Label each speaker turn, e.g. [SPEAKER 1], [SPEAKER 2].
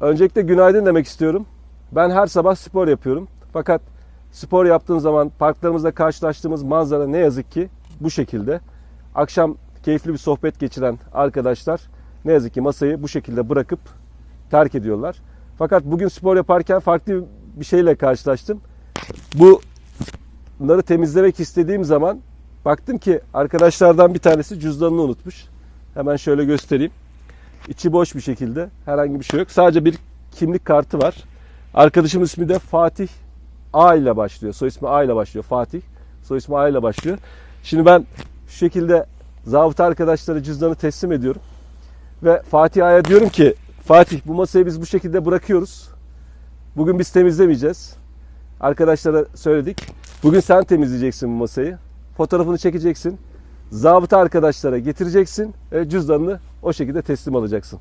[SPEAKER 1] Öncelikle günaydın demek istiyorum. Ben her sabah spor yapıyorum. Fakat spor yaptığım zaman parklarımızda karşılaştığımız manzara ne yazık ki bu şekilde. Akşam keyifli bir sohbet geçiren arkadaşlar ne yazık ki masayı bu şekilde bırakıp terk ediyorlar. Fakat bugün spor yaparken farklı bir şeyle karşılaştım. Bunları temizlemek istediğim zaman baktım ki arkadaşlardan bir tanesi cüzdanını unutmuş. Hemen şöyle göstereyim. İçi boş bir şekilde. Herhangi bir şey yok. Sadece bir kimlik kartı var. Arkadaşımın ismi de Fatih A ile başlıyor. Soy ismi A ile başlıyor. Fatih. Soy ismi A ile başlıyor. Şimdi ben şu şekilde zabıta arkadaşlara cüzdanı teslim ediyorum. Ve Fatih A'ya diyorum ki Fatih bu masayı biz bu şekilde bırakıyoruz. Bugün biz temizlemeyeceğiz. Arkadaşlara söyledik. Bugün sen temizleyeceksin bu masayı. Fotoğrafını çekeceksin. Zabıta arkadaşlara getireceksin ve cüzdanını o şekilde teslim alacaksın.